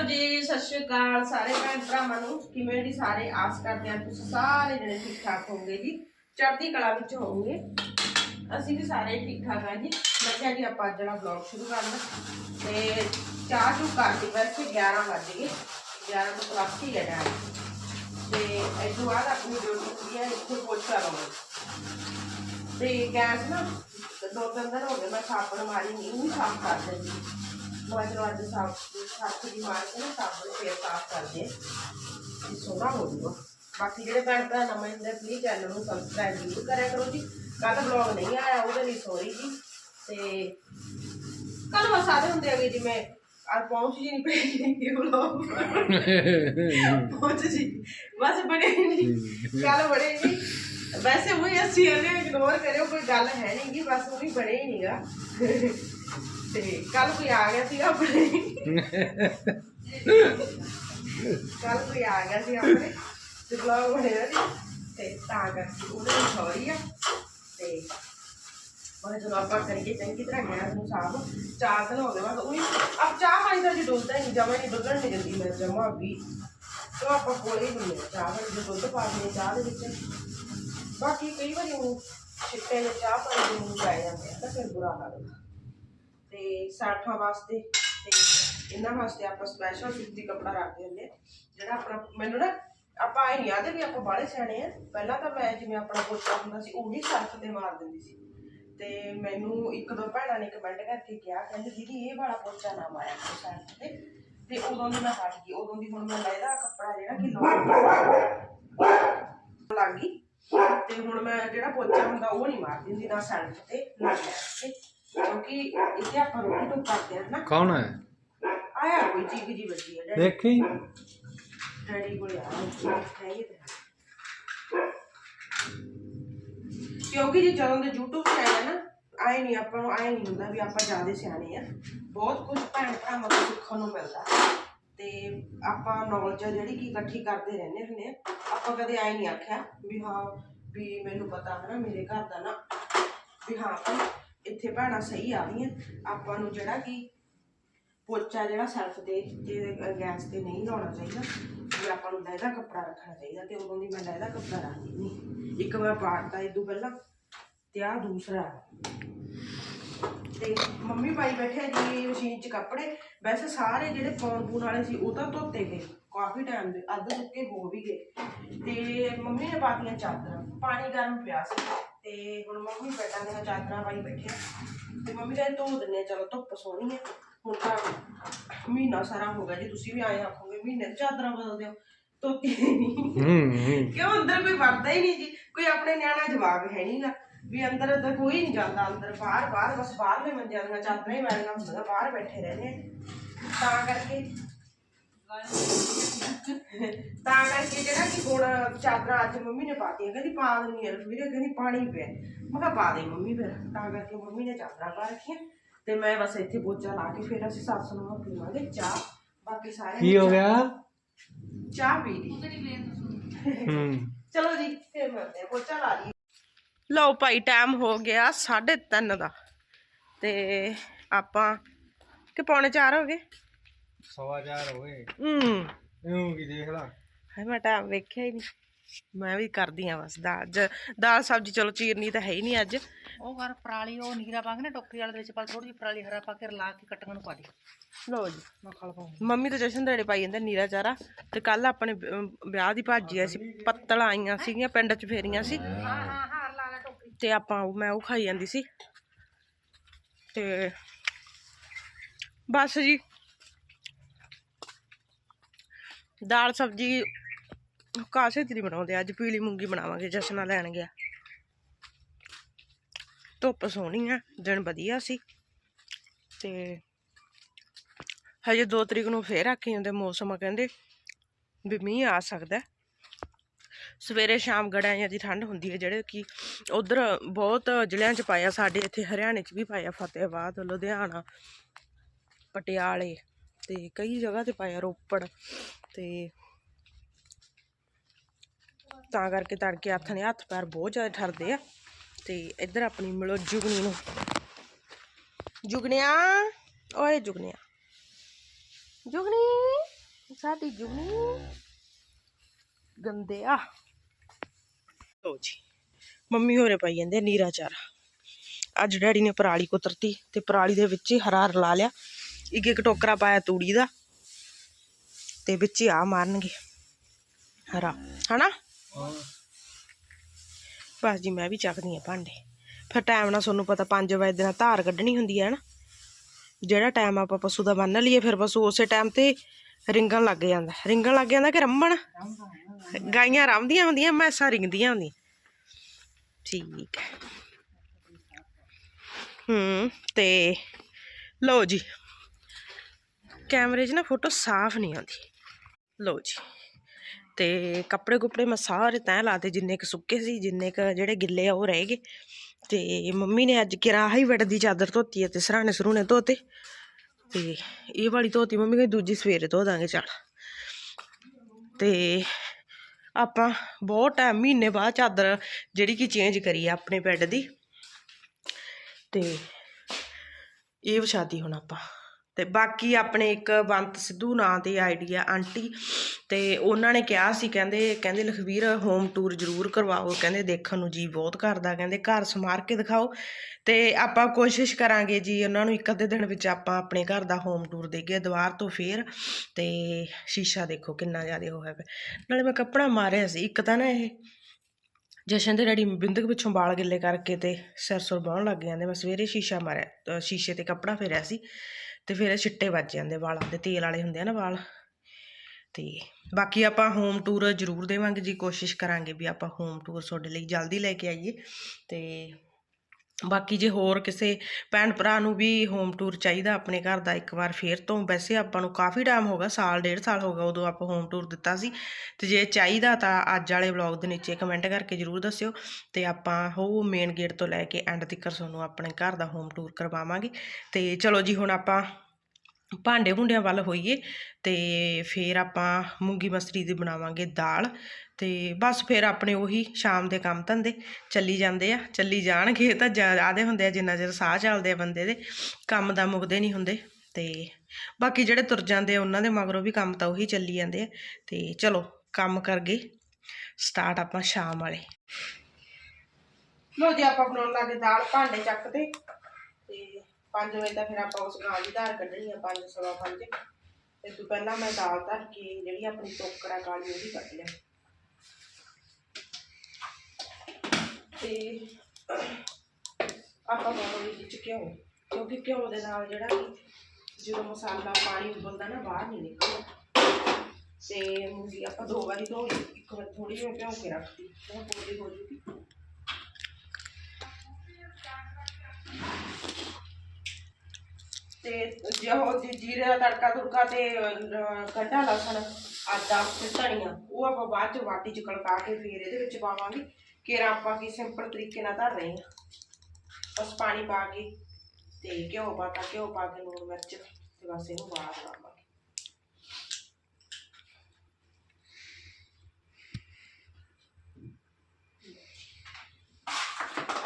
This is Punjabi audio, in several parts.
ਹੈਲੋ ਜੀ, ਸਤਿ ਸ਼੍ਰੀ ਅਕਾਲ ਸਾਰੇ ਭੈਣ ਭਰਾਵਾਂ ਨੂੰ। ਕਿਵੇਂ ਜੀ ਸਾਰੇ? ਆਸ ਕਰਦੇ ਹਾਂ ਤੁਸੀਂ ਸਾਰੇ ਜਣੇ ਠੀਕ ਠਾਕ ਹੋਵੋਗੇ ਜੀ। ਚੜ੍ਹਦੀ ਕਲਾ ਵਿੱਚ ਹੋਵੋਗੇ। ਅਸੀਂ ਵੀ ਸਾਰੇ ਠੀਕ ਠਾਕ ਆ ਜੀ। ਮੈਂ ਕਿਹਾ ਜੀ ਆਪਾਂ ਜਿਹੜਾ ਵਲੌਗ ਸ਼ੁਰੂ ਕਰਨਾ। ਤੇ ਚਾਹ ਚੂ ਕਰਦੀ ਵੈਸੇ 11 ਵੱਜ ਗਏ। 11 ਤੋਂ ਪਲੱਸ ਹੀ ਹੈ ਟਾਈਮ ਤੇ ਇਸ ਤੋਂ ਬਾਅਦ ਆਪਣੀ ਡਿਊਟੀ ਹੁੰਦੀ ਹੈ, ਇੱਥੇ ਪੋਚਾ ਲਾਉਣਾ ਤੇ ਗੈਸ ਨਾ ਦੋ ਤਿੰਨ ਦਿਨ ਹੋ ਗਏ, ਮੈਂ ਸਾਬਣ ਮਾਰੀ ਨਹੀਂ ਸਾਫ਼ ਕਰ ਦਿੰਦੀ ਮੈਂ ਚਲੋ ਅੱਜ ਸਾਫ਼ ਸਾਫ਼ ਦੀ ਮਾਰ ਕੇ ਨਾ ਸਾਬਣ ਫੇਰ ਸਾਫ਼ ਕਰਦੇ ਇਹ ਸੋਹਣਾ ਹੋ ਜੂਗਾ। ਬਾਕੀ ਜਿਹੜੇ ਭੈਣ ਭਰਾ ਨਵੇਂ ਹੁੰਦੇ ਪਲੀਜ਼ ਚੈਨਲ ਨੂੰ ਸਬਸਕ੍ਰਾਈਬ ਜ਼ਰੂਰ ਕਰਿਆ ਕਰੋ ਜੀ। ਕੱਲ ਬਲੌਗ ਨਹੀਂ ਆਇਆ, ਉਹਦੇ ਲਈ ਸੌਰੀ ਜੀ। ਤੇ ਕੱਲ ਬਸ ਆਦੇ ਹੁੰਦੇ ਹੈਗੇ ਜਿਵੇਂ ਅੱਜ ਪਹੁੰਚ ਜੀ ਨਹੀਂ ਪਈ ਇਹ ਬਲੌਗ ਪਹੁੰਚ ਜੀ। ਬਸ ਬਣੇ ਨਹੀਂ। ਕੱਲ ਬਣੇ ਨਹੀਂ। ਵੈਸੇ ਉਹੀ ਅਸੀਂ ਇਹਨੇ ਇਗਨੋਰ ਕਰਿਓ, ਕੋਈ ਗੱਲ ਹੈ ਨਹੀਂ ਗੀ ਬਸ ਉਹੀ ਬਣੇ ਹੀ ਨਹੀਂਗਾ ਤੇ ਕੱਲ ਕੋਈ ਆ ਗਿਆ ਸੀ ਆਪਣੇ। ਕੱਲ ਕੋਈ ਆ ਗਿਆ ਸੀ ਆਪਣੇ। ਤੇ ਬਲੌਗ ਬਣਿਆ ਨਹੀਂ ਤੇ ਤਾਂ ਕਰਕੇ ਉਹਦੇ ਨੂੰ ਸੌਰੀ ਆ। ਤੇ ਮੈਂ ਜਦੋਂ ਆਪਾਂ ਕਰੀਏ ਚੰਗੀ ਤਰ੍ਹਾਂ ਗੈਸ ਨੂੰ ਸਾਫ਼। ਚਾਰ ਦਿਨ ਹੋ ਗਏ ਬਸ ਉਹੀ ਅਬ ਚਾਹ ਪਾਣੀ ਦਾ ਜੀ ਡੁੱਲਦਾ ਹੀ ਨਹੀਂ, ਜਮਾ ਨਹੀਂ ਡੁੱਲਣ ਨਹੀਂ ਦਿੰਦੀ ਮੈਂ ਜਮਾ ਵੀ। ਤੇ ਆਪਾਂ ਕੋਲੇ ਹੀ ਹੁੰਦੇ ਆ ਚਾਹ ਵਾਲੀ ਜੋ ਦੁੱਧ ਪਾ ਦਿੰਦੇ ਚਾਹ ਦੇ ਵਿੱਚ। ਬਾਕੀ ਕਈ ਵਾਰੀ ਉਹ ਛਿੱਟੇ ਦੇ ਚਾਹ ਪਾਣੀ ਦੇ ਨੂੰ ਪੈ ਜਾਂਦੇ ਆ, ਤਾਂ ਫਿਰ ਬੁਰਾ ਲੱਗਦਾ ਤੇ ਸਾਠਾਂ ਵਾਸਤੇ ਤੇ ਇਹਨਾਂ ਵਾਸਤੇ ਆਪਾਂ ਸਪੈਸ਼ਲ ਸੂਤੀ ਕੱਪੜਾ ਰੱਖਦੇ ਹੁੰਦੇ ਜਿਹੜਾ ਆਪਣਾ, ਮੈਨੂੰ ਨਾ ਆਪਾਂ ਇਹ ਨਹੀਂ ਆਦੇ ਵੀ ਆਪਾਂ ਬਾਹਲੇ ਸਿਆਣੇ ਆ ਪਹਿਲਾਂ ਤਾਂ ਮੈਂ ਜਿਵੇਂ ਆਪਣਾ ਪੋਚਾ ਹੁੰਦਾ ਸੀ, ਉਹੀ ਸਰਫ ਤੇ ਮਾਰ ਦਿੰਦੀ ਸੀ। ਤੇ ਮੈਨੂੰ ਇੱਕ ਦੋ ਭੈਣਾਂ ਨੇ ਕਮੈਂਟ ਕਰਕੇ ਕਿਹਾ, ਕਹਿੰਦੇ ਦੀਦੀ ਇਹ ਵਾਲਾ ਪੋਚਾ ਨਾ ਮਾਰਿਆ ਕਰੋ ਸਰਫ ਤੇ। ਤੇ ਉਦੋਂ ਦੀ ਮੈਂ ਹਟ ਗਈ, ਉਦੋਂ ਦੀ ਹੁਣ ਮੈਂ ਲੈਦਾ ਕੱਪੜਾ ਜਿਹੜਾ ਕਿ ਲੱਗ ਗਈ। ਤੇ ਹੁਣ ਮੈਂ ਜਿਹੜਾ ਪੋਚਾ ਹੁੰਦਾ ਉਹ ਨਹੀਂ ਮਾਰਦੀ ਦਿੰਦੀ, ਨਾ ਸੈਲਫ ਤੇ, ਨਾ ਗੈਸ ਕਿਉਂਕਿ ਇੱਥੇ ਆਪਾਂ ਰੋਟੀ ਟੁੱਕ ਕਰਦੇ ਆ ਨਾ। ਕੌਣ ਹੈ ਆਇਆ ਕੋਈ ਚੀਜ਼ ਜੀ ਵੱਜੀ ਹੈ ਡੈਡੀ। ਦੇਖੀ? ਡੈਡੀ ਕੋਲ ਆ ਕਿਉਂਕਿ ਜੇ ਜਦੋਂ ਦੇ YouTube ਤੇ ਆਇਆ ਨਾ ਆਏ ਨਹੀਂ ਆਪਾਂ ਨੂੰ ਆਏ ਨਹੀਂ ਹੁੰਦਾ ਵੀ ਆਪਾਂ ਜ਼ਿਆਦਾ ਸਿਆਣੇ ਆ। ਬਹੁਤ ਕੁਝ ਭੈਣ ਭਰਾਵਾਂ ਤੋਂ ਸਿੱਖਣ ਨੂੰ ਮਿਲਦਾ। ਤੇ ਆਪਾਂ ਨੌਲੇਜ ਜਿਹੜੀ ਕੀ ਇਕੱਠੀ ਕਰਦੇ ਰਹਿੰਦੇ ਹੁੰਦੇ ਆ। ਆਪਾਂ ਕਦੇ ਆਏ ਨਹੀਂ ਆਖਿਆ ਵੀ ਹਾਂ ਵੀ ਮੈਨੂੰ ਪਤਾ ਹੈ ਨਾ ਮੇਰੇ ਘਰ ਦਾ ਨਾ ਵੀ ਹਾਂ ਇੱਥੇ ਭੈਣਾਂ ਸਹੀ ਆ ਗਈਆਂ। ਆਪਾਂ ਨੂੰ ਜਿਹੜਾ ਕਿ ਪੋਚਾ ਜਿਹੜਾ ਸੈਲਫ ਤੇ ਤੇ ਗੈਸ ਤੇ ਨਹੀਂ ਲਾਉਣਾ ਚਾਹੀਦਾ। ਵੀ ਆਪਾਂ ਨੂੰ ਲਹਿਦਾ ਕੱਪੜਾ ਰੱਖਣਾ ਚਾਹੀਦਾ ਤੇ ਉਦੋਂ ਦੀ ਮੈਂ ਲਹਿਦਾ ਕੱਪੜਾ ਰੱਖਦੀ ਨਹੀਂ। ਇੱਕ ਵਾਰ ਪਾੜਤਾ ਇਦੋਂ ਪਹਿਲਾਂ ਤੇ ਆ ਦੂਸਰਾ। ਤੇ ਮੰਮੀ ਪਾਈ ਬੈਠੇ ਜੀ ਮਸ਼ੀਨ 'ਚ ਕੱਪੜੇ। ਵੈਸੇ ਸਾਰੇ ਜਿਹੜੇ ਪਾਉਣ ਪੂਣ ਵਾਲੇ ਸੀ ਉਹ ਤਾਂ ਧੋਤੇ ਗਏ। ਕਾਫੀ ਟਾਈਮ ਦੇ, ਅੱਧ ਸੁੱਕੇ ਹੋ ਵੀ ਗਏ। ਤੇ ਮੰਮੀ ਨੇ ਪਾਤੀਆਂ ਚਾਦਰਾਂ। ਪਾਣੀ ਗਰਮ ਪਿਆ ਸੀ। ਤੇ ਹੁਣ ਮੰਮੀ ਬੈਠਾਂ ਦੀਆਂ ਚਾਦਰਾਂ ਪਾਈ ਬੈਠੇ। ਤੇ ਮੰਮੀ ਕਹਿੰਦੇ ਧੋ ਆ, ਚਲੋ ਧੁੱਪ ਸੋਹਣੀ ਹੈ ਹੁਣ ਤਾਂ ਮਹੀਨਾ ਸਾਰਾ ਹੋ ਗਿਆ ਜੀ ਤੁਸੀਂ ਵੀ ਆਏ ਆਖੋਗੇ ਮਹੀਨੇ ਚਾਦਰਾਂ ਬਦਲਦੇ ਹੋ ਧੋਤੀ ਨਹੀਂ ਕਿਉਂ ਅੰਦਰ ਕੋਈ ਵੜਦਾ ਹੀ ਨਹੀਂ ਜੀ? ਕੋਈ ਆਪਣੇ ਨਿਆਣਾ ਜਵਾਬ ਹੈ ਨਹੀਂਗਾ ਵੀ ਅੰਦਰ ਤਾਂ ਕੋਈ ਨਹੀਂ ਜਾਂਦਾ ਅੰਦਰ ਬਾਹਰ ਬਾਹਰ ਬਸ ਬਾਹਰਲੇ ਮੰਜਿਆਂ ਦੀਆਂ ਚਾਦਰਾਂ ਹੀ ਵਾਲੀਆਂ ਹੁੰਦੀਆਂ ਬਾਹਰ ਬੈਠੇ ਰਹਿੰਦੇ ਤਾਂ ਕਰਕੇ ਤਾਂ ਕਰਕੇ ਜਿਹੜਾ ਕਿ ਹੁਣ ਚਾਦਰਾਂ ਅੱਜ ਮੰਮੀ ਨੇ ਪਾਤੀਆਂ ਕਹਿੰਦੀ ਪਾ ਦਿੰਨੀ ਆ ਵੀਰੇ ਕਹਿੰਦੀ ਪਾਣੀ ਪਿਆ। ਮੈਂ ਕਿਹਾ ਪਾ ਦੇ ਮੰਮੀ ਫਿਰ। ਤਾਂ ਕਰਕੇ ਮੰਮੀ ਨੇ ਚਾਦਰਾਂ ਪਾ ਰੱਖੀਆਂ ਤੇ ਮੈਂ ਬਸ ਇੱਥੇ ਪੋਚਾ ਲਾ ਕੇ ਫਿਰ ਅਸੀਂ ਸੱਸ ਨੂੰ ਪੀਵਾਂਗੇ ਚਾਹ। ਬਾਕੀ ਸਾਰੇ ਕੀ ਹੋ ਗਿਆ? ਚਾਹ ਪੀ ਲਈ। ਹੂੰ। ਚਲੋ ਜੀ ਫਿਰ ਮਿਲਦੇ ਆ। ਪੋਚਾ ਲਾ ਲਈ ਲਓ ਭਾਈ ਟਾਈਮ ਹੋ ਗਿਆ 3:30 ਦਾ। ਤੇ ਆਪਾਂ ਕਿ ਪੌਣੇ 4 ਹੋ ਗਏ? ਸਵਾ ਚਾਰ ਹੋਏ ਹੂੰ। ਇਹਨੂੰ ਕੀ ਦੇਖ ਲਾ। ਹਾਏ ਮੈਂ ਟਾਈਮ ਵੇਖਿਆ ਹੀ ਨਹੀਂ। ਮੈਂ ਵੀ ਕਰਦੀ ਆ ਬਸ ਦਾਲ। ਦਾਲ ਸਬਜ਼ੀ ਚਲੋ ਚੀਰਨੀ ਤਾਂ ਹੈ ਹੀ ਨਹੀਂ ਅੱਜ। ਉਹ ਕਰ ਪਰਾਲੀ ਉਹ ਨੀਰਾ ਪਾ ਕੇ ਨਾ ਟੋਕਰੀ ਵਾਲੇ ਦੇ ਵਿੱਚ ਪਾ ਥੋੜੀ ਜਿਹੀ ਪਰਾਲੀ ਹਰਾ ਪਾ ਕੇ ਰਲਾ ਕੇ ਕੱਟਣ ਨੂੰ ਪਾ ਦੇ। ਲਓ ਜੀ। ਮੈਂ ਖਲ ਪਾਉਂ ਮੰਮੀ ਤਾਂ ਜਸ਼ਨ ਦੇੜੇ ਪਾਈ ਜਾਂਦੇ ਨੀਰਾ ਚਾਰਾ। ਤੇ ਕੱਲ ਆਪਣੇ ਵਿਆਹ ਦੀ ਭਾਜੀ ਆਈ ਸੀ ਪੱਤਲ ਆਈਆਂ ਸੀਗੀਆਂ ਪਿੰਡ ਚ ਫੇਰੀਆਂ ਸੀ। ਹਾਂ ਹਾਂ ਹਾਂ ਲਾ ਲੈ ਟੋਕਰੀ। ਤੇ ਆਪਾਂ ਉਹ- ਮੈਂ ਉਹ ਖਾਈ ਜਾਂਦੀ ਸੀ। ਤੇ ਬਸ ਜੀ। ਦਾਲ ਸਬਜੀ ਕਾਸੇ ਦੀ ਬਣਾਉਂਦੇ, ਅੱਜ ਪੀਲੀ ਮੂੰਗੀ ਬਣਾਵਾਂਗੇ, ਜਸ਼ਨਾ ਲੈਣ ਗਿਆ। ਧੁੱਪ ਸੋਹਣੀ ਆ, ਦਿਨ ਵਧੀਆ ਸੀ। ਤੇ ਹਜੇ 2 ਤਰੀਕ ਨੂੰ ਫੇਰ ਆਖੀ ਜਾਂਦੇ, ਮੌਸਮ ਕਹਿੰਦੇ ਵੀ ਮੀਂਹ ਆ ਸਕਦਾ। ਸਵੇਰੇ ਸ਼ਾਮ ਗੜਾਈਆਂ ਦੀ ਠੰਡ ਹੁੰਦੀ ਹੈ ਜਿਹੜੇ ਕਿ ਉਧਰ ਬਹੁਤ ਜ਼ਿਲ੍ਹਿਆਂ 'ਚ ਪਾਇਆ, ਸਾਡੇ ਇੱਥੇ ਹਰਿਆਣੇ 'ਚ ਵੀ ਪਾਇਆ, ਫਤਿਹਬਾਦ, ਲੁਧਿਆਣਾ, ਪਟਿਆਲੇ। ਤੇ ਕਈ ਜਗ੍ਹਾ ਤੇ ਪਾਇਆ ਰੋਪੜ ਤੇ ਤਾਂ ਕਰਕੇ ਤੜਕੇ ਹੱਥ ਨੇ ਹੱਥ ਪੈਰ ਬਹੁਤ ਜ਼ਿਆਦਾ ਠਰਦੇ ਆ ਤੇ ਇੱਧਰ ਆਪਣੀ ਮਿਲੋ ਜੁਗਨੀ ਨੂੰ। ਜੁਗਨਿਆ? ਓਏ ਜੁਗਨਿਆ। ਜੁਗਨੀ? ਸਾਡੀ ਜੂ ਗੰਦੇ ਆ। ਲੋ ਜੀ, ਮੰਮੀ ਹੋਰੇ ਪਾਈ ਜਾਂਦੇ ਆ ਨੀਰਾ ਚਾਰਾ। ਅੱਜ ਡੈਡੀ ਨੇ ਪਰਾਲੀ ਕੁਤਰਤੀ ਤੇ ਪਰਾਲੀ ਦੇ ਵਿੱਚ ਹੀ ਹਰਾ ਰਲਾ ਲਿਆ। ਇੱਕ ਇੱਕ ਟੋਕਰਾ ਪਾਇਆ ਤੂੜੀ ਦਾ ਤੇ ਵਿੱਚ ਆ ਮਾਰਨਗੇ। ਹਰਾ ਹਨਾ? ਬਸ ਜੀ ਮੈਂ ਵੀ ਚੱਕਦੀ ਆ ਭਾਂਡੇ। ਫਿਰ ਟਾਈਮ ਨਾਲ ਤੁਹਾਨੂੰ ਪਤਾ 5 ਵਜੇ ਦੇ ਨਾਲ ਧਾਰ ਕੱਢਣੀ ਹੁੰਦੀ ਹੈ ਨਾ ਜਿਹੜਾ ਟਾਈਮ ਆਪਾਂ ਪਸ਼ੂ ਦਾ ਬੰਨ ਲਈਏ ਫਿਰ ਪਸ਼ੂ ਉਸੇ ਟਾਈਮ ਤੇ ਰਿੰਗਣ ਲੱਗ ਜਾਂਦਾ। ਰਿੰਗਣ ਲੱਗ ਜਾਂਦਾ ਕਿ ਰੰਮਣ ਗਾਈਆਂ ਰੰਮਦੀਆਂ ਹੁੰਦੀਆਂ ਮੈਸਾਂ ਰਿੰਗਦੀਆਂ ਹੁੰਦੀਆਂ। ਠੀਕ ਹੈ। ਹੂੰ ਤੇ ਲਓ ਜੀ ਕੈਮਰੇ 'ਚ ਨਾ ਫੋਟੋ ਸਾਫ਼ ਨਹੀਂ ਆਉਂਦੀ। ਲਓ ਜੀ। ਤੇ ਕੱਪੜੇ ਕੁਪੜੇ ਮੈਂ ਸਾਰੇ ਤੈਅ ਲਾਤੇ, ਜਿੰਨੇ ਕ ਸੁੱਕੇ ਸੀ, ਜਿੰਨੇ ਕ ਜਿਹੜੇ ਗਿੱਲੇ ਆ ਉਹ ਰਹਿ ਗਏ। ਤੇ ਮੰਮੀ ਨੇ ਅੱਜ ਕਿਰਾਹਾ ਹੀ ਵੜ ਦੀ ਚਾਦਰ ਧੋਤੀ ਹੈ ਤੇ ਸਰਾਣੇ ਸਰੂਣੇ ਧੋਤੇ। ਤੇ ਇਹ ਵਾਲੀ ਧੋਤੀ ਮੰਮੀ ਕਹਿੰਦੀ ਦੂਜੀ ਸਵੇਰੇ ਧੋ ਦਾਂਗੇ, ਚੱਲ। ਤੇ ਆਪਾਂ ਬਹੁਤ ਟਾਈਮ ਮਹੀਨੇ ਬਾਅਦ ਚਾਦਰ ਜਿਹੜੀ ਕਿ ਚੇਂਜ ਕਰੀ ਆ ਆਪਣੇ ਬੈੱਡ ਦੀ। ਤੇ ਇਹ ਵਿਛਾਤੀ ਹੁਣ ਆਪਾਂ। ਤੇ ਬਾਕੀ ਆਪਣੇ ਇੱਕ ਬੰਤ ਸਿੱਧੂ ਨਾਂ ਦੀ ਆਈਡੀ ਆ ਆਂਟੀ ਤੇ ਉਹਨਾਂ ਨੇ ਕਿਹਾ ਸੀ, ਕਹਿੰਦੇ ਕਹਿੰਦੇ ਲਖਵੀਰ ਹੋਮ ਟੂਰ ਜ਼ਰੂਰ ਕਰਵਾਓ, ਕਹਿੰਦੇ ਦੇਖਣ ਨੂੰ ਜੀ ਬਹੁਤ ਕਰਦਾ, ਕਹਿੰਦੇ ਘਰ ਸਮਾਰ ਕੇ ਦਿਖਾਓ ਤੇ ਆਪਾਂ ਕੋਸ਼ਿਸ਼ ਕਰਾਂਗੇ ਜੀ ਉਹਨਾਂ ਨੂੰ ਇੱਕ ਅੱਧੇ ਦਿਨ ਵਿੱਚ ਆਪਾਂ ਆਪਣੇ ਘਰ ਦਾ ਹੋਮ ਟੂਰ ਦੇਈਏ ਦੁਬਾਰ ਤੋਂ ਫੇਰ ਤੇ ਸ਼ੀਸ਼ਾ ਦੇਖੋ ਕਿੰਨਾ ਜ਼ਿਆਦਾ ਹੋਇਆ ਪਿਆ ਨਾਲੇ ਮੈਂ ਕੱਪੜਾ ਮਾਰਿਆ ਸੀ, ਇੱਕ ਤਾਂ ਨਾ ਇਹ ਜਸ਼ਨ ਦੇ ਡੈਡੀ ਬਿੰਦਕ ਪਿੱਛੋਂ ਵਾਲ ਗਿੱਲੇ ਕਰਕੇ ਤੇ ਸਿਰ ਸੁਰ ਬਾਹਣ ਲੱਗ ਜਾਂਦੇ। ਮੈਂ ਸਵੇਰੇ ਸ਼ੀਸ਼ਾ ਮਾਰਿਆ ਸ਼ੀਸ਼ੇ ਤੇ ਕੱਪੜਾ ਫੇਰਿਆ ਸੀ ਤੇ ਫਿਰ ਛਿੱਟੇ ਵੱਜ ਜਾਂਦੇ ਵਾਲਾਂ ਦੇ, ਤੇਲ ਵਾਲੇ ਹੁੰਦੇ ਆ ਨਾ ਵਾਲ। ਤੇ ਬਾਕੀ ਆਪਾਂ ਹੋਮ ਟੂਰ ਜ਼ਰੂਰ ਦੇਵਾਂਗੇ ਜੀ, ਕੋਸ਼ਿਸ਼ ਕਰਾਂਗੇ ਵੀ ਆਪਾਂ ਹੋਮ ਟੂਰ ਤੁਹਾਡੇ ਲਈ ਜਲਦੀ ਲੈ ਕੇ ਆਈਏ। ਤੇ ਬਾਕੀ ਜੇ ਹੋਰ ਕਿਸੇ ਭੈਣ ਭਰਾ ਨੂੰ ਵੀ ਹੋਮ ਟੂਰ ਚਾਹੀਦਾ ਆਪਣੇ ਘਰ ਦਾ, ਇੱਕ ਵਾਰ ਫੇਰ ਤੋਂ ਵੈਸੇ ਆਪਾਂ ਨੂੰ ਕਾਫੀ ਟਾਈਮ ਹੋ ਗਿਆ, ਸਾਲ, ਡੇਢ ਸਾਲ ਹੋ ਗਿਆ ਉਦੋਂ ਆਪਾਂ ਹੋਮ ਟੂਰ ਦਿੱਤਾ ਸੀ। ਤੇ ਜੇ ਚਾਹੀਦਾ ਤਾਂ ਅੱਜ ਵਾਲੇ ਵਲੌਗ ਦੇ ਨੀਚੇ ਕਮੈਂਟ ਕਰਕੇ ਜਰੂਰ ਦੱਸਿਓ ਤੇ ਆਪਾਂ ਉਹ ਮੇਨ ਗੇਟ ਤੋਂ ਲੈ ਕੇ ਐਂਡ ਤੱਕ ਤੁਹਾਨੂੰ ਆਪਣੇ ਘਰ ਦਾ ਹੋਮ ਟੂਰ ਕਰਵਾਵਾਂਗੇ। ਤੇ ਚਲੋ ਜੀ, ਹੁਣ ਆਪਾਂ ਭਾਂਡੇ ਭੁੰਡਿਆਂ ਵੱਲ ਹੋਈਏ ਤੇ ਫਿਰ ਆਪਾਂ ਮੂੰਗੀ ਮਸਰੀ ਦੀ ਬਣਾਵਾਂਗੇ ਦਾਲ ਤੇ ਬਸ ਫਿਰ ਆਪਣੇ ਉਹੀ ਸ਼ਾਮ ਦੇ ਕੰਮ ਧੰਦੇ, ਚੱਲੀ ਜਾਂਦੇ ਆ, ਚੱਲੀ ਜਾਣਗੇ ਤਾਂ ਜ਼ਿਆਦੇ ਹੁੰਦੇ ਆ, ਜਿੰਨਾ ਚਿਰ ਸਾਹ ਚੱਲਦੇ ਆ ਬੰਦੇ ਦੇ, ਕੰਮ ਦਾ ਮੁੱਕਦੇ ਨਹੀਂ ਹੁੰਦੇ ਤੇ ਬਾਕੀ ਜਿਹੜੇ ਤੁਰ ਜਾਂਦੇ ਆ ਉਹਨਾਂ ਦੇ ਮਗਰੋਂ ਵੀ ਕੰਮ ਤਾਂ ਉਹੀ ਚੱਲੀ ਜਾਂਦੇ ਆ ਤੇ ਚਲੋ ਕੰਮ ਕਰ ਗਏ ਸਟਾਰਟ ਆਪਾਂ ਸ਼ਾਮ ਵਾਲੇ। ਲੋ ਜੀ ਆਪਾਂ ਬਣਾਉਣ ਲੱਗੇ ਦਾਲ ਭਾਂਡੇ ਚੱਕਦੇ। 5 ਵਜੇ ਤੱਕ ਫਿਰ ਆਪਾਂ ਉਸ ਗਾਂ ਦੀ ਧਾਰ ਕੱਢਣੀ ਆ 5 ਸਵਾ 5 ਤੇ ਤੋਂ ਪਹਿਲਾਂ ਮੈਂ ਦਾਲ ਧਰ ਕੇ ਜਿਹੜੀ ਆਪਣੀ ਟੋਕਰਾ ਕਾਲੀ ਉਹਦੀ ਕੱਢ ਲਿਆ। ਤੇ ਆਪਾਂ ਪਾਵਾਂਗੇ ਵਿੱਚ ਘਿਓ, ਕਿਉਂਕਿ ਘਿਓ ਦੇ ਨਾਲ ਜਿਹੜਾ ਕਿ ਜਦੋਂ ਮਸਾਲਾ ਪਾਣੀ ਉਬਲਦਾ ਨਾ, ਬਾਹਰ ਨਹੀਂ ਨਿਕਲਦਾ। ਤੇ ਮੂੰਗੀ ਆਪਾਂ ਦੋ ਵਾਰੀ ਧੋ ਇੱਕ ਵਾਰ ਥੋੜੀ ਜਿਹੀ ਭਿਓ ਕੇ ਰੱਖਦੀ ਉਹ ਪੂਰੀ ਹੋ ਜੂਗੀ। ਤੇ ਜੋ ਜੀਰੇ ਦਾ ਤੜਕਾ ਤੁੜਕਾ ਤੇ ਅਹ, ਲਸਣ ਆਦਾ ਤੇ ਧਨੀਆ ਉਹ ਆਪਾਂ ਬਾਅਦ ਚ ਵਾਟੀ ਚ ਕੜਕਾ ਕੇ ਫਿਰ ਇਹਦੇ ਵਿੱਚ ਪਾਵਾਂਗੇ। ਕੇਰਾ ਆਪਾਂ ਕੀ ਸਿੰਪਲ ਤਰੀਕੇ ਨਾਲ ਧਰ ਰਹੇ ਹਾਂ। ਬਸ ਪਾਣੀ ਪਾ ਕੇ ਤੇ ਘਿਓ ਪਾ ਤਾ ਘਿਓ ਪਾ ਕੇ ਲੂਣ ਮਿਰਚ ਤੇ ਬਸ ਇਹਨੂੰ ਬਾਹਰ ਲਾਵਾਂਗੇ।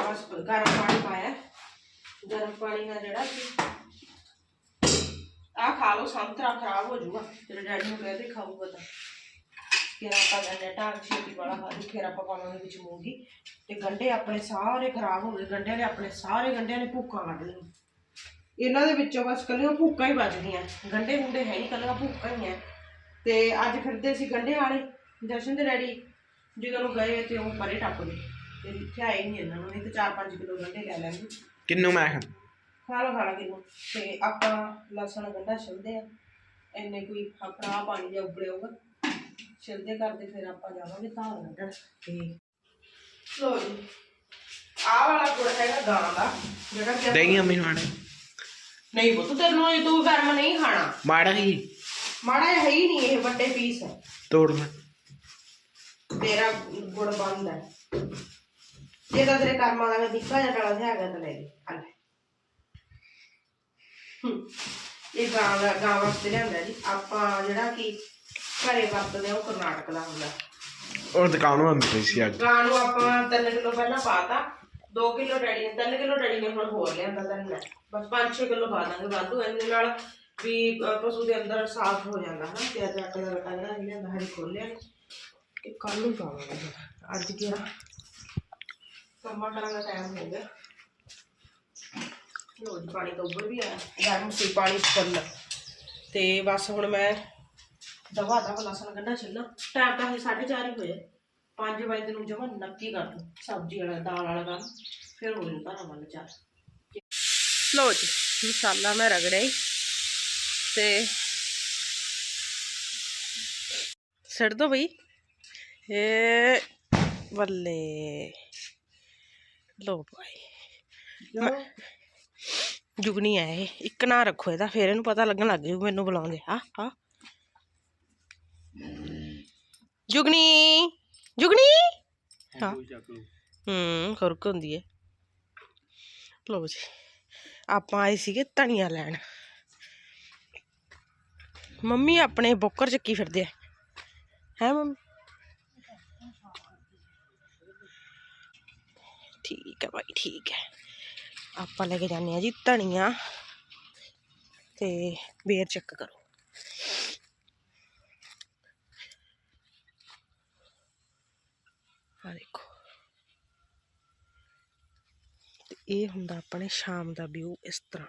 ਬਸ ਗਰਮ ਪਾਣੀ ਪਾਇਆ। ਗਰਮ ਪਾਣੀ ਨਾਲ ਜਿਹੜਾ ਕਿ ਖਾ ਲਓ ਸੰਤਰਾ ਖਰਾਬ ਹੋ ਜਾਊਗਾ। ਤੇਰੇ ਡੈਡੀ ਨੂੰ ਕਹਦੇ ਖਾਊਗਾ ਤਾਂ। ਫਿਰ ਆਪਾਂ ਗੰਡੇ ਢਾਕ ਛੇਤੀ ਵਾਲਾ ਖਾ ਲਈ ਫਿਰ ਆਪਾਂ ਪਾਵਾਂਗੇ ਵਿੱਚ ਮੂੰਗੀ। ਤੇ ਗੰਡੇ ਆਪਣੇ ਸਾਰੇ ਖਰਾਬ ਹੋ ਗਏ। ਗੰਡਿਆਂ ਨੇ ਆਪਣੇ ਸਾਰੇ ਗੰਡਿਆਂ ਨੇ ਭੁੱਕਾਂ ਕੱਢ ਲਈਆਂ ਇਹਨਾਂ ਦੇ ਵਿੱਚੋਂ ਬਸ ਕੱਲੀਆਂ ਭੁੱਕਾਂ ਹੀ ਬਚਦੀਆਂ। ਗੰਡੇ ਗੁੰਡੇ ਹੈ ਹੀ ਕੱਲੀਆਂ ਭੁੱਕਾ ਹੀ ਹੈ। ਤੇ ਅੱਜ ਫਿਰਦੇ ਸੀ ਗੰਡੇ ਵਾਲੇ ਜਸ਼ਨ ਦੇ ਡੈਡੀ। ਜਦੋਂ ਨੂੰ ਗਏ ਤੇ ਉਹ ਪਰੇ ਟੱਪ ਗਏ। ਤੇ ਇੱਥੇ ਆਏ ਨਹੀਂ ਇਹਨਾਂ ਨੂੰ, ਨਹੀਂ ਤੇ 4-5 ਕਿਲੋ ਗੰਡੇ ਲੈ ਲੈਣਗੇ। ਕਿੰਨੂ ਮੈਂ ਖਾ ਲਓ ਖਾ ਲਓ ਕਿਨੂੰ। ਤੇ ਆਪਾਂ ਲਸਣ ਗੰਢਾ ਛਿਲਦੇ ਆ। ਇੰਨੇ ਕੋਈ ਆਪਣਾ ਆਹ ਪਾਣੀ ਜਿਹਾ ਉਬਲਿਆਊਗਾ ਛਿਲਦੇ ਕਰਦੇ ਫਿਰ ਆਪਾਂ ਜਾਵਾਂਗੇ ਧਾਰ ਕੱਢਣ ਤੇ ਲੋ ਜੀ ਆਹ ਵਾਲਾ ਗੁੜ ਹੈਗਾ ਗਾਂ ਦਾ ਜਿਹੜਾ ਕਿ ਆਪਾਂ- ਦੇਗੀ ਅੰਮੀ ਮਾੜੇ ਨਹੀਂ ਪੁੱਤ ਤੈਨੂੰ ਇਹ ਤੂੰ ਗਰਮ ਨਹੀਂ ਖਾਣਾ। ਮਾੜਾ ਹੀ। ਮਾੜਾ ਜਿਹਾ ਹੈ ਹੀ ਨਹੀਂ ਇਹ ਵੱਡੇ ਪੀਸ ਹੈ ਤੋੜ ਮੈਂ। ਤੇਰਾ ਗੁੜ ਬੰਦ ਹੈ ਜੇ ਤਾਂ ਤੇਰੇ ਕਰਮਾਂ ਦਾ ਨਿੱਕਾ ਜਿਹਾ ਡਾਲਾ ਜਿਹਾ ਹੈਗਾ ਤਾਂ ਲੈ ਲੈ ਆ ਲੈ ਹੂੰ। ਇਹ ਗਾਂ ਦਾ ਗਾਂ ਵਾਸਤੇ ਲਿਆਂਦਾ ਜੀ। ਆਪਾਂ ਜਿਹੜਾ ਕਿ ਘਰੇ ਵਰਤਦੇ ਆ ਉਹ ਕਰਨਾਟਕ ਦਾ ਹੁੰਦਾ। ਉਹ ਦੁਕਾਨ ਬੰਦ ਪਈ ਸੀ ਅੱਜ। ਗਾਂ ਨੂੰ ਆਪਾਂ 3 ਕਿਲੋ ਪਹਿਲਾਂ ਪਾਤਾ। 2 ਕਿਲੋ ਡੈਡੀ ਨੇ 3 ਕਿਲੋ ਡੈਡੀ ਨੇ ਹੁਣ ਹੋਰ ਲਿਆਂਦਾ ਤਾਂ ਬਸ 5-6 ਕਿਲੋ ਪਾ ਦਾਂਗੇ ਵਾਧੂ। ਇਹਦੇ ਨਾਲ ਵੀ ਪਸ਼ੂ ਦੇ ਅੰਦਰ ਸਾਫ਼ ਹੋ ਜਾਂਦਾ ਹਨਾ। ਤੇ ਅੱਜ ਅੱਕ ਦਾ ਗਟਾ ਜਿਹੜਾ ਲਿਆਂਦਾ ਹਰੀ ਖੋਲਿਆ ਤੇ ਕੱਲ ਨੂੰ ਪਾਵਾਂਗੇ। ਅੱਜ ਕਿਹੜਾ? ਕੰਮਾਂ ਕਰਾਂ ਦਾ ਟਾਈਮ ਹੋ ਗਿਆ। ਲੋ ਜੀ, ਪਾਣੀ ਤਾਂ ਉੱਬਲ ਵੀ ਆਇਆ। ਗਰਮ ਸੀ, ਪਾਣੀ ਫੁੱਲ ਤੇ ਬਸ ਹੁਣ ਮੈਂ ਦਵਾ ਦਵਾ ਲਸਣ ਗੰਢਾ ਛਿੱਲਾਂ ਟਾਈਮ ਤਾਂ ਹਜੇ 4:30 ਹੀ ਹੋਏ 5 ਵਜੇ ਨੂੰ ਜਮਾ ਨੱਕੀ ਕਰ ਦੂੰ, ਸਬਜ਼ੀ ਵਾਲਾ, ਦਾਲ ਵਾਲਾ ਕੰਮ। ਫਿਰ ਹੋ ਜੂ ਘਰਾਂ ਵੱਲ ਚੱਲ ਲੋ ਜੀ, ਮਸਾਲਾ ਮੈਂ ਰਗੜਿਆ ਤੇ ਛੱਡ ਦੋ ਬਈ। ਏ ਬੱਲੇ। ਲੋ ਭਾਈ। ਜੁਗਨੀ ਹੈ ਇਹ। ਇੱਕ ਨਾ ਰੱਖੋ ਇਹਦਾ, ਫਿਰ ਇਹਨੂੰ ਪਤਾ ਲੱਗਣ ਲੱਗ ਜੂ ਮੈਨੂੰ ਬੁਲਾਉਂਦੇ। ਆ ਆ ਜੁਗਨੀ ਜੁਗਨੀ। ਹਾਂ। ਹੂੰ, ਖੁਰਕ ਹੁੰਦੀ ਹੈ ਲੋ ਜੀ, ਆਪਾਂ ਆਏ ਸੀਗੇ ਧਨੀਆ ਲੈਣ। ਮੰਮੀ ਆਪਣੇ ਬੋਕਰ ਚੱਕੀ ਫਿਰਦੇ ਆ। ਹੈ ਮੰਮੀ? ਠੀਕ ਹੈ ਭਾਈ ਠੀਕ ਹੈ ਆਪਾਂ ਲੈ ਕੇ ਜਾਂਦੇ ਆ ਜੀ ਧਨੀਆ ਤੇ ਬੇਰ ਚੈੱਕ ਕਰੋ। ਆ ਦੇਖੋ। ਤੇ ਇਹ ਹੁੰਦਾ ਆਪਣੇ ਸ਼ਾਮ ਦਾ ਵਿਊ ਇਸ ਤਰ੍ਹਾਂ।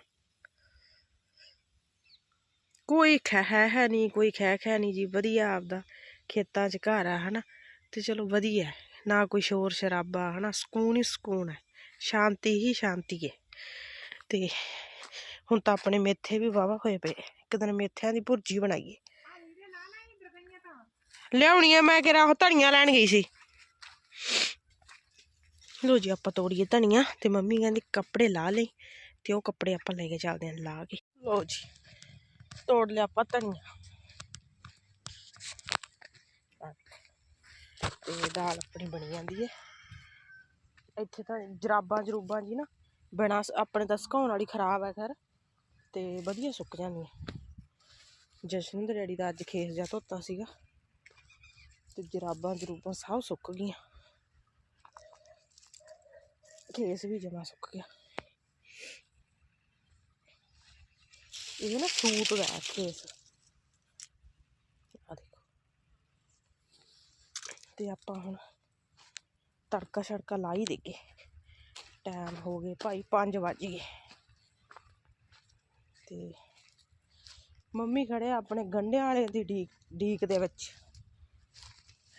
ਕੋਈ ਖੈ ਹੈ ਹੈ ਨਹੀਂ, ਕੋਈ ਖੈ ਖੈ ਨਹੀਂ ਜੀ, ਵਧੀਆ ਆਪਦਾ ਖੇਤਾਂ 'ਚ ਘਰ ਆ, ਹਨਾ। ਤੇ ਚਲੋ ਵਧੀਆ ਨਾ ਕੋਈ ਸ਼ੋਰ ਸ਼ਰਾਬਾ ਹਨਾ, ਸਕੂਨ ਹੀ ਸਕੂਨ ਹੈ। ਸ਼ਾਂਤੀ ਹੀ ਸ਼ਾਂਤੀ ਹੈ ਤੇ ਹੁਣ ਤਾਂ ਆਪਣੇ ਮੇਥੇ ਵੀ ਵਾਵਾ ਹੋਏ ਪਏ। ਇੱਕ ਦਿਨ ਮੇਥਿਆਂ ਦੀ ਭੁਰਜੀ ਬਣਾਈਏ ਲਿਆਉਣੀ ਆ ਮੈਂ ਕਿਹਾ ਉਹ ਧਨੀਆ ਲੈਣ ਗਈ ਸੀ। ਲੋ ਜੀ, ਆਪਾਂ ਤੋੜੀਏ ਧਨੀਆ ਤੇ ਮੰਮੀ ਕਹਿੰਦੀ ਕੱਪੜੇ ਲਾ ਲਈ ਤੇ ਉਹ ਕੱਪੜੇ ਆਪਾਂ ਲੈ ਕੇ ਚੱਲਦੇ ਆਂ ਲਾ ਕੇ। ਲੋ ਜੀ, ਤੋੜ ਲਿਆ ਆਪਾਂ ਧਨੀਆ। ਤੇ ਦਾਲ ਆਪਣੀ ਬਣੀ ਜਾਂਦੀ ਹੈ ਇੱਥੇ ਤਾਂ ਜਰਾਬਾਂ ਜਰੂਬਾਂ ਜੀ ਨਾ ਬਿਨਾਂ ਆਪਣੇ ਤਾਂ ਸੁਕਾਉਣ ਵਾਲੀ ਖਰਾਬ ਹੈ ਖੈਰ, ਤੇ ਵਧੀਆ ਸੁੱਕ ਜਾਂਦੀਆਂ। ਜਸ਼ਨ ਦੇ ਡੈਡੀ ਦਾ ਅੱਜ ਖੇਸ ਜਾ ਧੋਤਾ ਸੀਗਾ, ਤੇ ਜਰਾਬਾਂ ਜਰੂਬਾਂ ਸਭ ਸੁੱਕ ਗਈਆਂ। ਖੇਸ ਵੀ ਜਮਾ ਸੁੱਕ ਗਿਆ। ਇਹ ਨਾ ਸੂਤ ਦਾ ਖੇਸ। ਆ ਦੇਖੋ। ਤੇ ਆਪਾਂ ਹੁਣ ਤੜਕਾ ਛੜਕਾ ਲਾ ਹੀ ਦੇਗੇ ਟਾਈਮ ਹੋ ਗਏ ਭਾਈ 5 ਵੱਜ ਗਏ। ਤੇ ਮੰਮੀ ਖੜੇ ਆਪਣੇ ਗੰਢਿਆਂ ਵਾਲੇ ਦੀ ਢੀਕ ਢੀਕ ਦੇ ਵਿੱਚ।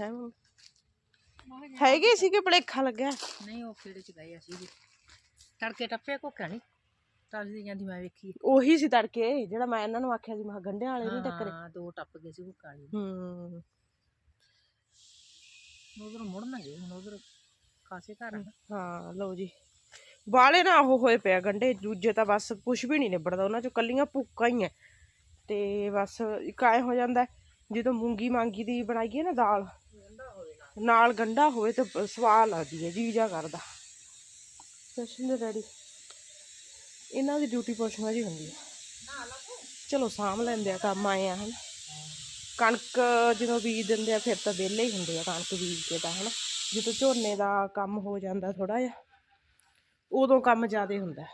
ਹੈ ਹੈਗੇ ਸੀ ਕਿ ਭਲੇਖਾ ਲੱਗਿਆ? ਨਹੀਂ ਉਹ ਕਿਹੜੇ ਚ ਗਏ ਅਸੀਂ ਵੀ ਤੜਕੇ ਟੱਪੇ ਕੋਕਾ ਨਹੀਂ ਤੜਦੀ ਜਾਂਦੀ ਮੈਂ ਵੇਖੀ। ਉਹੀ ਸੀ ਤੜਕੇ ਜਿਹੜਾ ਮੈਂ ਇਹਨਾਂ ਨੂੰ ਆਖਿਆ ਸੀ ਮੈਂ ਗੰਢਿਆਂ ਵਾਲੇ ਨਹੀਂ ਟੱਕਰੇ। ਹਾਂ ਦੋ ਟੱਪ ਗਏ ਸੀ ਕੋਕਾ ਵਾਲੀ ਹੂੰ। ਉਧਰ ਮੁੜਨ ਗਏ ਹੁਣ ਉਧਰ ਖਾਸੇ ਘਰ ਆ। ਨਾ। ਹਾਂ ਲਓ ਜੀ। ਬਾਲੇ ਨਾ ਉਹ ਹੋਏ ਪਿਆ ਗੰਡੇ ਦੂਜੇ ਤਾਂ ਬਸ ਕੁਝ ਵੀ ਨਹੀਂ ਨਿਬੜਦਾ ਉਹਨਾਂ ਚੋਂ ਕੱਲੀਆਂ ਭੁੱਕਾਂ ਹੀ ਐ ਤੇ ਬਸ ਇੱਕ ਐਂ ਹੋ ਜਾਂਦਾ ਹੈ, ਜਦੋਂ ਮੂੰਗੀ ਮਾਂਗੀ ਦੀ ਬਣਾਈਏ ਨਾ ਦਾਲ ਨਾਲ ਗੰਢਾ ਹੋਵੇ ਤੇ ਬ- ਸਵਾਦ ਲੱਗਦੀ ਹੈ ਜੀ ਜਾ ਕਰਦਾ। ਜਸ਼ਨ ਦੇ ਡੈਡੀ। ਇਹਨਾਂ ਦੀ ਡਿਊਟੀ ਪੁੱਛਣਾ ਜੀ ਹੁੰਦੀ ਹੈ। ਚਲੋ ਸਾਂਭ ਲੈਂਦੇ ਆ ਕੰਮ ਆਏ ਆ ਹਨ। ਕਣਕ ਜਦੋਂ ਬੀਜ ਦਿੰਦੇ ਆ ਫਿਰ ਤਾਂ ਵਿਹਲੇ ਹੀ ਹੁੰਦੇ ਆ ਕਣਕ ਬੀਜ ਕੇ ਤਾਂ ਹਨਾ। ਜਦੋਂ ਝੋਨੇ ਦਾ ਕੰਮ ਹੋ ਜਾਂਦਾ ਥੋੜਾ ਜਿਹਾ, ਉਦੋਂ ਕੰਮ ਜ਼ਿਆਦਾ ਹੁੰਦਾ।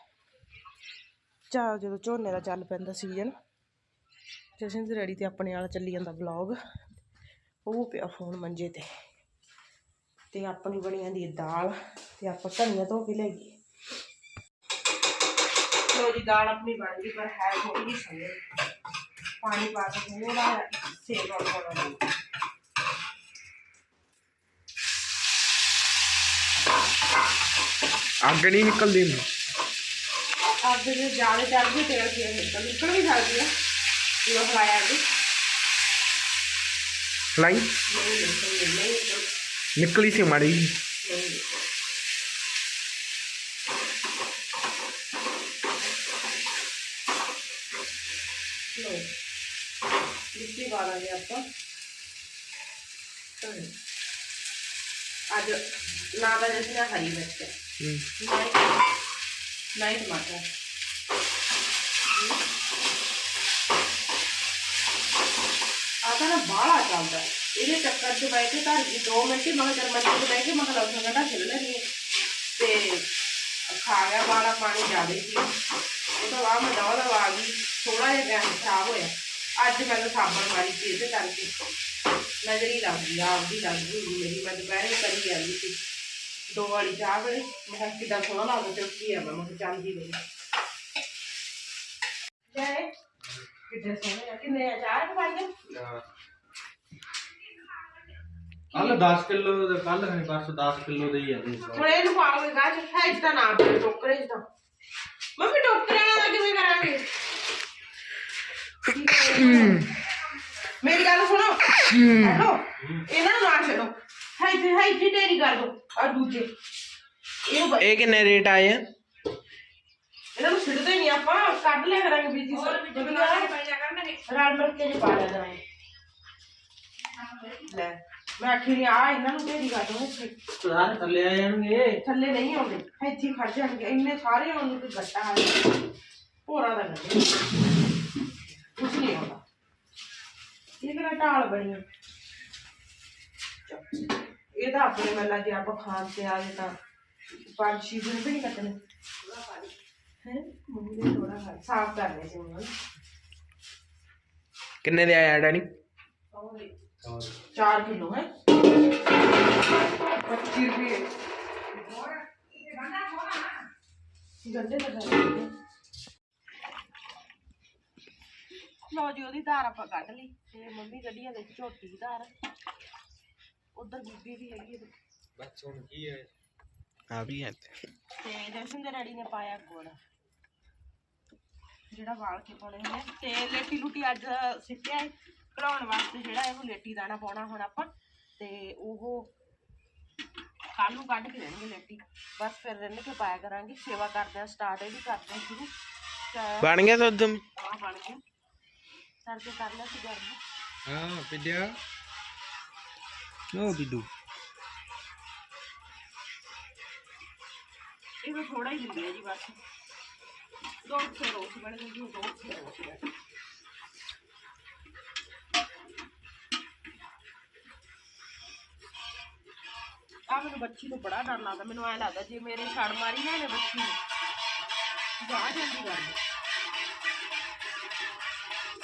ਚਾ, ਜਦੋਂ ਝੋਨੇ ਦਾ ਚੱਲ ਪੈਂਦਾ ਸੀਜ਼ਨ ਜਸ਼ਨ ਦੀ ਰੈਡੀ ਤੇ ਆਪਣੇ ਵਾਲਾ ਚੱਲੀ ਜਾਂਦਾ ਵਲੌਗ ਉਹ ਪਿਆ ਫੋਨ ਮੰਜੇ ਤੇ। ਤੇ ਆਪਣੀ ਬਣੀ ਜਾਂਦੀ ਦਾਲ ਤੇ ਆਪਾਂ ਧਨੀਆ ਧੋ ਕੇ ਲਈਏ ਲੋ ਜੀ, ਦਾਲ ਆਪਣੀ ਬਣ ਗਈ, ਪਰ ਹੈ ਥੋੜੀ ਜਿਹੀ ਪਾਣੀ ਪਾ ਕੇ ਥੋੜਾ ਸੇਕ ਆਉਣਾ ਹੈ ਅੱਗ ਨਹੀਂ ਨਿਕਲਦੀ। ਹੁੰਦੀ ਅੱਗ ਦੇ ਜਾਲੇ ਚੜ੍ਹਦੀ ਤੇਲ ਕੀ ਨਿਕਲ ਨਿਕਲ ਵੀ ਸਕਦੀ ਹੈ ਜਦੋਂ ਹਲਾਇਆ ਵੀ ਫਲਾਈ ਨਹੀਂ ਨਿਕਲ ਨਹੀਂ ਨਿਕਲ ਨਿਕਲੀ ਸੀ ਮਾੜੀ ਜਿਹੀ। ਨਹੀਂ ਨਿਕਲ ਲੋ ਮਿੱਟੀ ਪਾ ਲਾਂਗੇ ਆਪਾਂ ਧਨੀਆ। ਅੱਜ ਨਾ ਤਾਂ ਜਿਸ ਨਾਲ ਹਰੀ ਮਿਰਚ ਹੈ ਹੂੰ ਨਹੀਂ ਨਹੀਂ ਟਮਾਟਰ ਆਦਾ ਨਾ ਬਾਹਲਾ ਚੱਲਦਾ ਹੈ। ਇਹਦੇ ਚੱਕਰ 'ਚ ਬੈਠ ਕੇ ਘਰ ਦੀ 2 ਮਿੰਟ ਹੀ ਮਗਰ ਮੰਚ 'ਤੇ ਬਹਿ ਕੇ ਮਗਰ ਲਸਣ ਗੰਢਾ ਛਿੱਲ ਲੈਣੀ ਹੈ ਤੇ ਖਾ ਗਿਆ ਬਾਹਲਾ ਪਾਣੀ ਜ਼ਿਆਦਾ ਸੀ ਤੋਂ ਬਾਅਦ ਮੈਂ ਦਵਾ ਦਵਾ ਆ ਗਈ ਥੋੜਾ ਜਿਹਾ ਟਾਈਮ ਖਰਾਬ ਹੋਇਆ ਦੋ ਵਾਲੀ ਚਾਹ ਵੇਲੇ ਮੈਂ ਕਿਹਾ ਕਿੱਦਾਂ ਸੋਹਣਾ ਲੱਗਦਾ ਤੇ ਕੀ ਆ ਮੈਂ ਮੈਂ ਕਿਹਾ ਚਾਂਦੀ ਨਹੀਂ ਜਾਏ ਕਿੱਦਾਂ ਸੋਹਣੇ ਆ ਕਿੰਨੇ ਆ? ਚਾਹ ਪਾਈਆਂ? ਕੱਲ 10 ਕਿਲੋ ਦਾ ਕੱਲ ਹੈ ਬਸ 10 ਕਿਲੋ ਦੇ ਹੀ ਆ ਜੀ। ਹੁਣ ਇਹਨੂੰ ਪਾਵਾਂਗੇ ਗਾਜ ਹੈ ਇਸ ਦਾ ਨਾਮ ਹੈ ਟੋਕਰੇ ਦਾ ਮੰਮੀ ਟੋਕਰੇ ਨਾਲ ਕਿਵੇਂ ਕਰਾਂਗੇ? ਮੇਰੀ ਗੱਲ ਸੁਣੋ। ਹੈਲੋ ਇਹਨਾਂ ਨੂੰ ਨਾ ਛੱਡੋ। ਹਾਈ ਤੇ ਹਾਈ ਜੀ ਢੇਰੀ ਕਰ ਦੋ ਆ ਦੂਜੇ ਇਹ ਬ- ਇਹ ਕਿੰਨੇ ਰੇਟ ਆਏ ਆ ਇਹਨਾਂ ਨੂੰ ਛੱਡਦੇ ਨਹੀਂ ਆਪਾਂ ਕੱਢ ਲਿਆ ਕਰਾਂਗੇ ਬੀਜੀ ਵਧੀਆ ਰਲ ਮਿਲ ਕੇ ਜੇ ਪਾ ਲਿਆ ਕਰਾਂਗੇ ਲੈ ਮੈਂ ਆਖੀ ਨਹੀਂ ਆ ਇਹਨਾਂ ਨੂੰ ਢੇਰੀ ਕਰ ਦੋ ਇੱਥੇ ਸਾਰੇ ਥੱਲੇ ਆ ਜਾਣਗੇ ਥੱਲੇ ਨਹੀਂ ਆਉਂਦੇ ਇੱਥੇ ਹੀ ਖੜ ਜਾਣਗੇ ਇੰਨੇ ਸਾਰੇ ਉਹਨਾਂ ਨੂੰ ਕੋਈ ਗੱਟਾ ਆ ਭੋਰਾ ਦਾ ਗੱਟਾ ਕੁਛ ਨਹੀਂ ਆਉਂਦਾ ਇਹ ਕਿਹੜਾ ਢਾਲ ਬਣੀ ਆ ਚੱਲ। ਇਹ ਤਾਂ ਆਪਣੇ ਮੱਲਾ ਜੇ ਆਪਾਂ ਖਾਣ ਤੇ ਆ ਗਏ ਤਾਂ ਪੰਜ ਛੇ ਦਿਨ ਵੀ ਨਹੀਂ ਕੱਟਣੇ। ਹੈ? ਥੋੜਾ ਖਾ ਸਾਫ਼ ਕਰ ਸੀ ਉਹਨਾਂ ਕਿੰਨੇ ਦੇ ਆਇਆ ਡੈਡੀ? 4 ਕਿਲੋ ਹੈ? 25 ਰੁਪਏ। ਗੰਡੇ ਦਾ ਲਓ ਜੀ ਉਹਦੀ ਧਾਰ ਆਪਾਂ ਕੱਢ ਲਈ ਤੇ ਮੰਮੀ ਕੱਢੀ ਹਲੇ ਝੋਟੀ ਦੀ ਧਾਰ। ਉਧਰ ਬੀਬੀ ਵੀ ਹੈਗੀ ਹੈ ਬਸ ਹੁਣ ਕੀ ਹੈ? ਆ ਵੀ ਹੈ ਤੇ ਜਸ਼ਨ ਦੇ ਡੈਡੀ ਨੇ ਪਾਇਆ ਗੁੜ। ਜਿਹੜਾ ਵਾਲ ਕੇ ਪਾਉਣੇ ਹੁੰਦੇ ਆ। ਤੇ ਲੇਟੀ ਲੁੱਟੀ ਅੱਜ ਸਿੱਟਿਆ ਹੈ ਘਲਾਉਣ ਵਾਸਤੇ ਜਿਹੜਾ ਇਹਨੂੰ ਲੇਟੀ ਦਾਣਾ ਪਾਉਣਾ ਹੁਣ ਆਪਾਂ। ਤੇ ਉਹ ਕੱਲ ਨੂੰ ਕੱਢ ਕੇ ਦੇਣਗੇ ਲੇਟੀ। ਬਸ ਫਿਰ ਰਿੰਨ ਕੇ ਪਾਇਆ ਕਰਾਂਗੇ। ਸੇਵਾ ਕਰਦੇ ਆ ਸਟਾਰਟ ਇਹ ਵੀ ਕਰਦੇ ਆ ਸ਼ੁਰੂ। ਚਾਹ ਬਣ ਗਿਆ ਦੁੱਧ? ਆਹ ਬਣ ਗਿਆ। ਤੜਕੇ ਕਰ ਲਿਆ ਸੀ ਗਰਮ। ਹਾਂ ਪਿੱਡਿਆ ਨੋ ਬਿੱਦੂ ਇਹ ਥੋੜਾ ਹੀ ਦਿੰਦੀ ਹੈ ਜੀ ਬਸ। ਦੋ ਰੋਸ ਬਣ ਗਈ ਦੋ ਬਣ ਆ ਮੈਨੂੰ ਬੱਚੀ ਨੂੰ ਬੜਾ ਡਰ ਲੱਗਦਾ ਮੈਨੂੰ ਐ ਲੱਗਦਾ ਜੇ ਮੇਰੇ ਛੜ ਮਾਰੀ ਨਾ ਇਹਨੇ ਬੱਚੀ ਨੂੰ ਜਾ ਜਾਂਦੀ ਗੱਲ।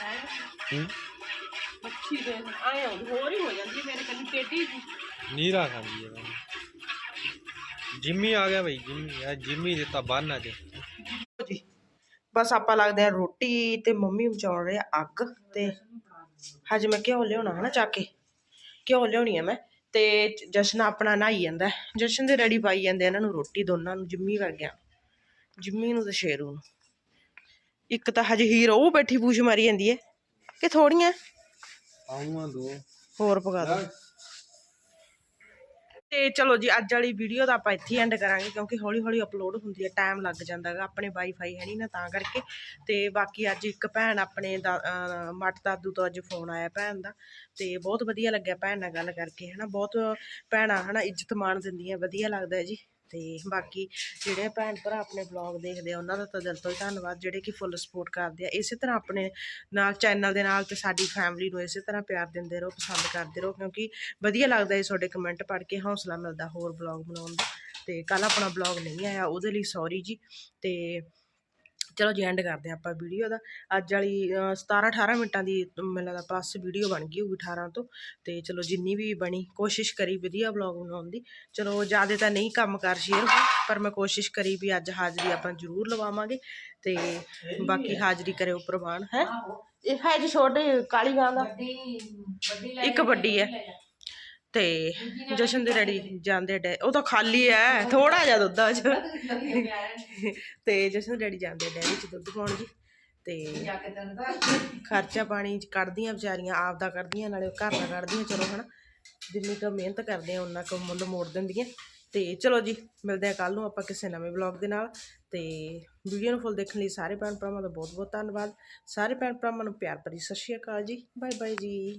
ਹੈ ਹੂੰ। ਬੱਚੀ ਦੇ ਆਏ ਹੋਰ ਹੀ ਹੋ ਜਾਂਦੀ ਮੇਰੇ ਕੰਨੀ ਟੇਢੀ ਜੀ। ਨੀਰਾ ਖਾਂਦੀ ਹੈ ਜਿੰਮੀ ਆ ਗਿਆ ਬਈ ਜਿੰਮੀ ਆ ਜਿੰਮੀ ਦਿੱਤਾ ਬੰਨ ਅੱਜ। ਜੀ ਬਸ ਆਪਾਂ ਲੱਗਦੇ ਆ ਰੋਟੀ ਤੇ ਮੰਮੀ ਮਚਾਉਣ ਰਹੇ ਆ ਅੱਗ ਤੇ ਹਜੇ ਮੈਂ ਘਿਓ ਲਿਆਉਣਾ ਹੈ ਨਾ ਚੱਕ ਕੇ ਘਿਓ ਲਿਆਉਣੀ ਆ ਮੈਂ ਤੇ ਜਸ਼ਨ ਆਪਣਾ ਨਹਾਈ ਜਾਂਦਾ। ਜਸ਼ਨ ਦੇ ਰੈਡੀ ਪਾਈ ਜਾਂਦੇ ਆ ਇਹਨਾਂ ਨੂੰ ਰੋਟੀ ਦੋਨਾਂ ਨੂੰ ਜਿੰਮੀ ਵਰਗਿਆਂ ਜਿੰਮੀ ਨੂੰ ਤੇ ਸ਼ੇਰੂ ਨੂੰ। ਇੱਕ ਤਾਂ ਹਜੇ ਹੀਰ ਉਹ ਬੈਠੀ ਪੂਛ ਮਾਰੀ ਜਾਂਦੀ ਹੈ ਕਿ ਥੋੜੀਆਂ ਆਉਂਗਾ ਦੋ। ਹੋਰ ਪਕਾ ਦੋ। ਤੇ ਚਲੋ ਜੀ ਅੱਜ ਵਾਲੀ ਵੀਡੀਓ ਦਾ ਆਪਾਂ ਇੱਥੇ ਐਂਡ ਕਰਾਂਗੇ ਕਿਉਂਕਿ ਹੌਲੀ ਹੌਲੀ ਅਪਲੋਡ ਹੁੰਦੀ ਹੈ ਟਾਈਮ ਲੱਗ ਜਾਂਦਾ ਹੈਗਾ ਆਪਣੇ ਵਾਈਫਾਈ ਹੈ ਨਹੀਂ ਨਾ ਤਾਂ ਕਰਕੇ। ਤੇ ਬਾਕੀ ਅੱਜ ਇੱਕ ਭੈਣ ਆਪਣੇ ਮੱਟ ਦਾਦੂ ਤੋਂ ਅੱਜ ਫੋਨ ਆਇਆ ਭੈਣ ਦਾ ਤੇ ਬਹੁਤ ਵਧੀਆ ਲੱਗਿਆ ਭੈਣ ਨਾਲ ਗੱਲ ਕਰਕੇ ਹਨਾ ਬਹੁਤ ਭੈਣਾਂ ਹਨਾ ਇੱਜ਼ਤ ਮਾਣ ਦਿੰਦੀਆਂ ਵਧੀਆ ਲੱਗਦਾ ਹੈ ਜੀ। ਤੇ ਬਾਕੀ ਜਿਹੜੇ ਭੈਣ ਭਰਾ ਆਪਣੇ ਬਲੌਗ ਦੇਖਦੇ ਆ, ਉਹਨਾਂ ਦਾ ਤਾਂ ਦਿਲ ਤੋਂ ਹੀ ਧੰਨਵਾਦ, ਜਿਹੜੇ ਕਿ ਫੁੱਲ ਸਪੋਰਟ ਕਰਦੇ ਆ। ਇਸੇ ਤਰ੍ਹਾਂ ਆਪਣੇ ਨਾਲ ਚੈਨਲ ਦੇ ਨਾਲ ਤੇ ਸਾਡੀ ਫੈਮਿਲੀ ਨੂੰ ਇਸੇ ਤਰ੍ਹਾਂ ਪਿਆਰ ਦਿੰਦੇ ਰਹੋ, ਪਸੰਦ ਕਰਦੇ ਰਹੋ, ਕਿਉਂਕਿ ਵਧੀਆ ਲੱਗਦਾ ਹੈ ਤੁਹਾਡੇ ਕਮੈਂਟ ਪੜ੍ਹ ਕੇ ਹੌਸਲਾ ਮਿਲਦਾ ਹੋਰ ਬਲੌਗ ਬਣਾਉਣ ਦਾ। ਤੇ ਕੱਲ ਆਪਣਾ ਬਲੌਗ ਨਹੀਂ ਆਇਆ, ਉਹਦੇ ਲਈ ਸੌਰੀ ਜੀ। ਤੇ ਚਲੋ ਜੀ ਐਂਡ ਕਰਦੇ ਆਪਾਂ ਵੀਡੀਓ ਦਾ। ਅੱਜ ਵਾਲੀ 17 18 ਮਿੰਟਾਂ ਦੀ ਮੈਨੂੰ ਲੱਗਦਾ ਪਲੱਸ ਵੀਡੀਓ ਬਣ ਗਈ ਹੋਊਗੀ 18 ਤੋਂ। ਤੇ ਚਲੋ ਜਿੰਨੀ ਵੀ ਬਣੀ ਕੋਸ਼ਿਸ਼ ਕਰੀ ਵਧੀਆ ਵਲੌਗ ਬਣਾਉਣ ਦੀ। ਚਲੋ ਜ਼ਿਆਦਾ ਤਾਂ ਨਹੀਂ ਕੰਮ ਕਰ ਸ਼ੇਅਰ ਪਰ ਮੈਂ ਕੋਸ਼ਿਸ਼ ਕਰੀ ਵੀ ਅੱਜ ਹਾਜ਼ਰੀ ਆਪਾਂ ਜ਼ਰੂਰ ਲਵਾਵਾਂਗੇ। ਤੇ ਬਾਕੀ ਹਾਜ਼ਰੀ ਕਰਿਓ ਪ੍ਰਵਾਨ ਹੈ? ਇਹ ਹੈ ਜੀ ਛੋਟੇ ਕਾਲੀ ਗਾਂ ਦਾ। ਇੱਕ ਵੱਡੀ ਹੈ। ਤੇ ਜਸ਼ਨ ਦੇ ਡੈਡੀ ਜਾਂਦੇ ਡੈ, ਉਹ ਤਾਂ ਖਾਲੀ ਐ ਥੋੜਾ ਜਿਹਾ ਦੁੱਧ ਆ ਚ ਤੇ ਜਸ਼ਨ ਦੇ ਡੈਡੀ ਜਾਂਦੇ ਡੈਰੀ ਚ ਦੁੱਧ ਪਾਉਣ ਜੀ, ਤੇ ਖਰਚਾ ਪਾਣੀ ਚ ਕੱਢਦੀਆਂ ਵਿਚਾਰੀਆਂ ਆਪ ਦਾ ਕੱਢਦੀਆਂ ਨਾਲੇ ਘਰ ਦਾ ਕੱਢਦੀਆਂ ਚਲੋ ਹਨਾ। ਜਿੰਨੀ ਕੁ ਮਿਹਨਤ ਕਰਦੇ ਆ ਉਹਨਾਂ ਕੁ ਮੁੱਲ ਮੋੜ ਦਿੰਦੀਆਂ। ਤੇ ਚਲੋ ਜੀ, ਮਿਲਦੇ ਆ ਕੱਲ ਨੂੰ ਆਪਾਂ ਕਿਸੇ ਨਵੇਂ ਵਲੌਗ ਦੇ ਨਾਲ। ਤੇ ਵੀਡੀਓ ਨੂੰ ਫੁੱਲ ਦੇਖਣ ਲਈ ਸਾਰੇ ਭੈਣ ਭਰਾਵਾਂ ਦਾ ਬਹੁਤ ਬਹੁਤ ਧੰਨਵਾਦ। ਸਾਰੇ ਭੈਣ ਭਰਾਵਾਂ ਨੂੰ ਪਿਆਰ ਭਰੀ ਸਤਿ ਸ਼੍ਰੀ ਅਕਾਲ ਜੀ। ਬਾਏ ਬਾਏ ਜੀ।